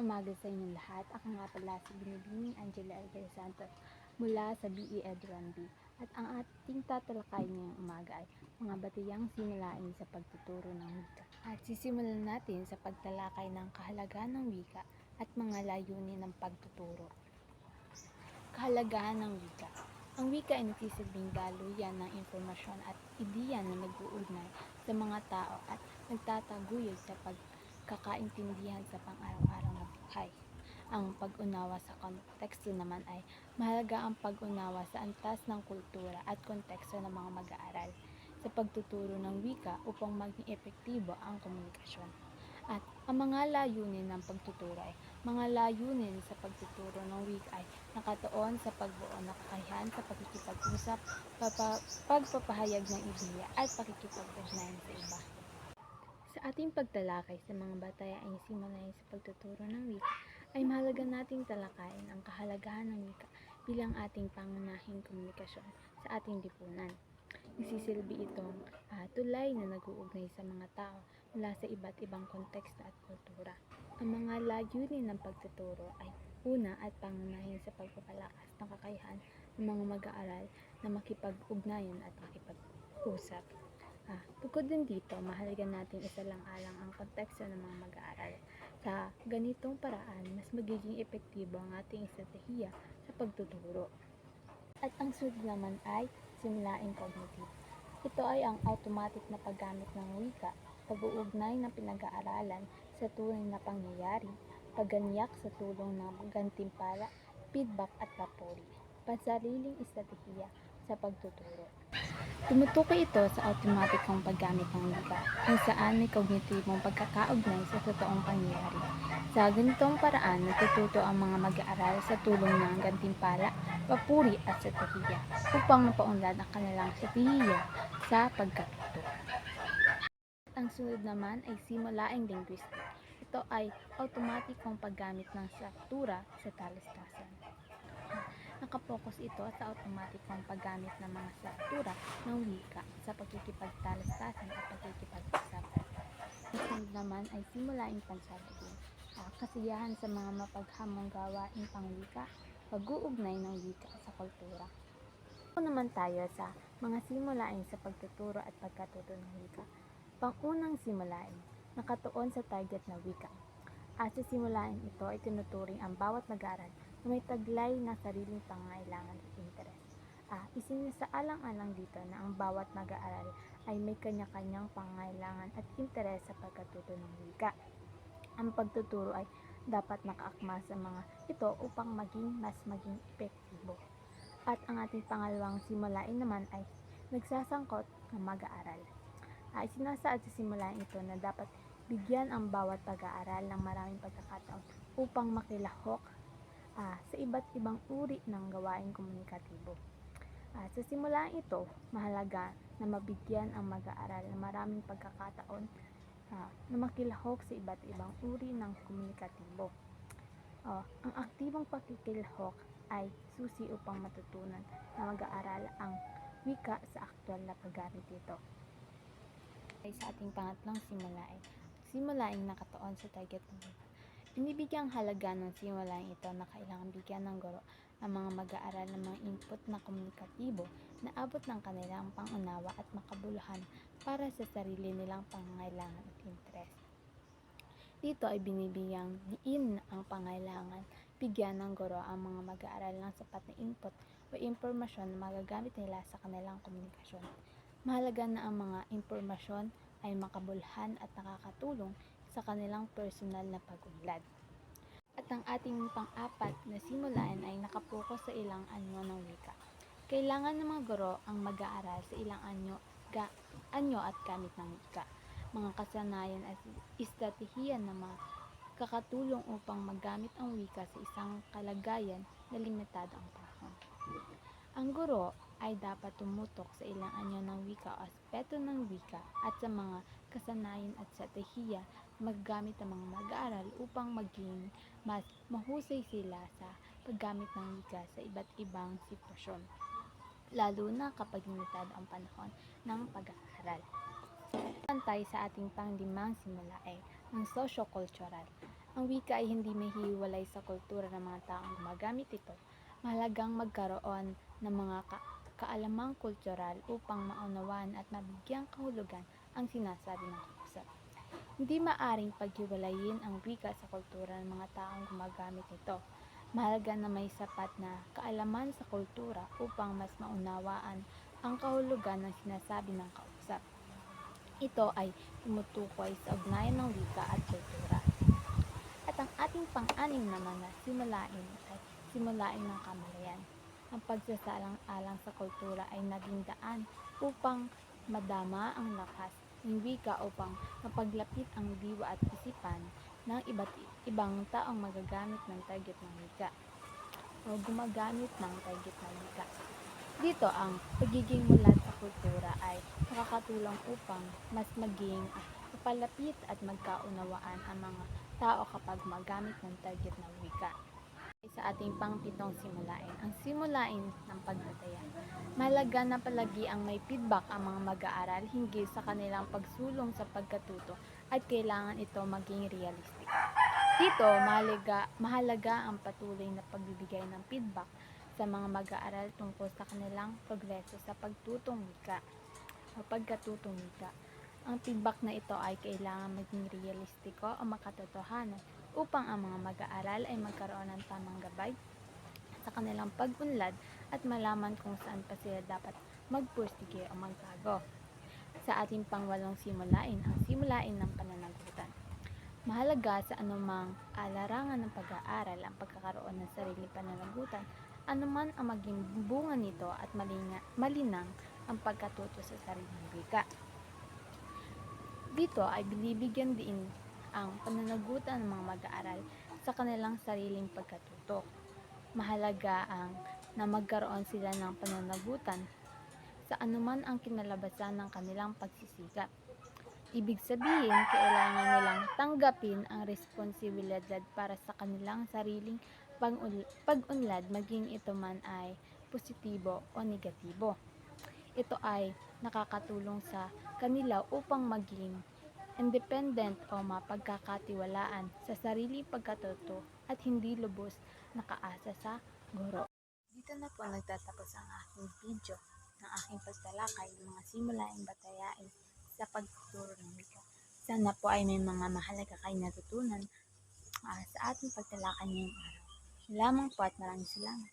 umaga sa inyong lahat. Ako nga pala si Binibining Angela Alvarez Santos mula sa BE Ed 1B. At ang ating tatalakay ngayong umaga ay mga batiyang sinalain sa pagtuturo ng wika. At sisimulan natin sa pagtalakay ng kahalagahan ng wika at mga layunin ng pagtuturo. Kahalagahan ng wika. Ang wika ay nagsisilbing daluyan ng impormasyon at ideya na nag-uugnay sa mga tao at nagtataguyod sa pagkakaintindihan sa pang-araw-araw buhay. Ang pag-unawa sa konteksto naman ay mahalaga ang pag-unawa sa antas ng kultura at konteksto ng mga mag-aaral sa pagtuturo ng wika upang maging epektibo ang komunikasyon. At ang mga layunin ng pagtuturo ay mga layunin sa pagtuturo ng wika ay nakatuon sa pagbuo ng kakayahan sa pakikipag-usap, papa- pagpapahayag ng ideya at pakikipag-ugnayan sa iba. Sa ating pagtalakay sa mga batayaing simulain sa pagtuturo ng wika, ay mahalaga nating talakayin ang kahalagahan ng wika bilang ating pangunahing komunikasyon sa ating lipunan. Nagsisilbi itong ah, tulay na nag-uugnay sa mga tao mula sa iba't ibang konteksto at kultura. Ang mga layunin ng pagtuturo ay una at pangunahin sa pagpapalakas ng kakayahan ng mga mag-aaral na makipag-ugnayan at makipag-usap. Ah, bukod din dito, mahalaga natin isalang-alang ang konteksto ng mga mag-aaral. Sa ganitong paraan, mas magiging epektibo ang ating estratehiya sa pagtuturo. At ang sunod naman ay simulaing cognitive. Ito ay ang automatic na paggamit ng wika, pag-uugnay ng pinag-aaralan sa tunay na pangyayari, pagganyak sa tulong ng gantimpala, feedback at papuri, pansariling estratehiya sa pagtuturo. Tumutukoy ito sa automatikong paggamit ng wika, kung saan may kognitibong pagkakaugnay sa totoong pangyayari. Sa ganitong paraan, natututo ang mga mag-aaral sa tulong ng gantimpala, papuri at strategiya upang mapaunlad ang kanilang strategiya sa pagkatuto. At ang sunod naman ay simulaing linguistic. Ito ay automatikong paggamit ng struktura sa talistasan. Nakapokus ito sa automatikong paggamit ng mga struktura ng wika sa pagkikipagtalastasan at pagkikipag-usap. Ang naman ay simulaing pansalagin. Ah, kasiyahan sa mga mapaghamong gawain pangwika, pag-uugnay ng wika sa kultura. Ako naman tayo sa mga simulain sa pagtuturo at pagkatuto ng wika. Pangunang simulain, nakatuon sa target na wika. At sa simulain ito ay tinuturing ang bawat mag-aaral na may taglay na sariling pangailangan at interes. Ah, isinasaalang-alang dito na ang bawat mag-aaral ay may kanya-kanyang pangailangan at interes sa pagkatuto ng wika. Ang pagtuturo ay dapat nakaakma sa mga ito upang maging mas maging epektibo. At ang ating pangalawang simulain naman ay nagsasangkot ng mag-aaral. Ay sinasaad sa simulain ito na dapat bigyan ang bawat pag-aaral ng maraming pagkakataon upang makilahok ah, sa iba't ibang uri ng gawaing komunikatibo. Ah, sa simulain ito, mahalaga na mabigyan ang mag-aaral ng maraming pagkakataon ah, na makilahok sa iba't ibang uri ng komunikatibo. Oh, ang aktibong pakikilahok ay susi upang matutunan na mag-aaral ang wika sa aktual na paggamit nito. Ay sa ating pangatlong simulain. Simulaing nakatuon sa target ng wika. Binibigyang halaga ng simulaing ito na kailangan bigyan ng guro ang mga mag-aaral ng mga input na komunikatibo na abot ng kanilang pangunawa at makabuluhan para sa sarili nilang pangangailangan at interes. Dito ay binibigyang diin ang pangailangan bigyan ng guro ang mga mag-aaral ng sapat na input o impormasyon na magagamit nila sa kanilang komunikasyon. Mahalaga na ang mga impormasyon ay makabulhan at nakakatulong sa kanilang personal na pag-unlad. At ang ating pang-apat na simulain ay nakapokus sa ilang anyo ng wika. Kailangan ng mga guro ang mag-aaral sa ilang anyo, ga, anyo at gamit ng wika. Mga kasanayan at estratehiya na mga kakatulong upang magamit ang wika sa isang kalagayan na limitado ang panahon. Ang guro ay dapat tumutok sa ilang anyo ng wika o aspeto ng wika at sa mga kasanayan at estratehiya na magagamit ng mga mag-aaral upang maging mas mahusay sila sa paggamit ng wika sa iba't ibang sitwasyon, lalo na kapag limitado ang panahon ng pag-aaral. Pantay sa ating panglimang simula ay ang socio-cultural. ang wika ay hindi mahihiwalay sa kultura ng mga taong gumagamit ito. Mahalagang magkaroon ng mga ka- kaalamang kultural upang maunawaan at mabigyang kahulugan ang sinasabi ng kausap. Hindi maaring paghiwalayin ang wika sa kultura ng mga taong gumagamit nito. Mahalaga na may sapat na kaalaman sa kultura upang mas maunawaan ang kahulugan ng sinasabi ng kausap. Ito ay tumutukoy sa ugnayan ng wika at kultura. At ang ating pang-anim naman na simulain ay simulain ng kamalayan. Ang pagsasalang-alang sa kultura ay naging daan upang madama ang lakas ng wika upang mapaglapit ang diwa at isipan ng iba't ibang taong magagamit ng target ng wika o gumagamit ng target ng wika. Dito ang pagiging mulat sa kultura ay nakakatulong upang mas maging mapalapit at magkaunawaan ang mga tao kapag magamit ng target ng wika. Sa ating pangpitong simulain, ang simulain ng pagtataya. Mahalaga na palagi ang may feedback ang mga mag-aaral hinggil sa kanilang pagsulong sa pagkatuto at kailangan ito maging realistic. Dito, mahalaga, mahalaga ang patuloy na pagbibigay ng feedback sa mga mag-aaral tungkol sa kanilang progreso sa pagtutong wika o pagkatutong wika. Ang feedback na ito ay kailangan maging realistiko o makatotohanan upang ang mga mag-aaral ay magkaroon ng tamang gabay sa kanilang pag-unlad at malaman kung saan pa sila dapat magpursige o magbago. Sa ating pangwalong simulain, ang simulain ng pananagutan. Mahalaga sa anumang alarangan ng pag-aaral ang pagkakaroon ng sariling pananagutan, anuman ang maging bunga nito at malinga, malinang ang pagkatuto sa sariling wika. Dito ay binibigyan din ang pananagutan ng mga mag-aaral sa kanilang sariling pagkatuto. Mahalaga ang na magkaroon sila ng pananagutan sa anuman ang kinalabasan ng kanilang pagsisikap. Ibig sabihin, kailangan nilang tanggapin ang responsibilidad para sa kanilang sariling pag-unlad maging ito man ay positibo o negatibo. Ito ay nakakatulong sa kanila upang maging independent o mapagkakatiwalaan sa sarili pagkatoto at hindi lubos nakaasa sa guro. Dito na po nagtatapos ang aking video ng aking pagtalakay ng mga simulaing batayain sa pagtuturo ng wika. Sana po ay may mga mahalaga kayo natutunan uh, sa ating pagtalakay ngayong araw. Lamang po at maraming salamat.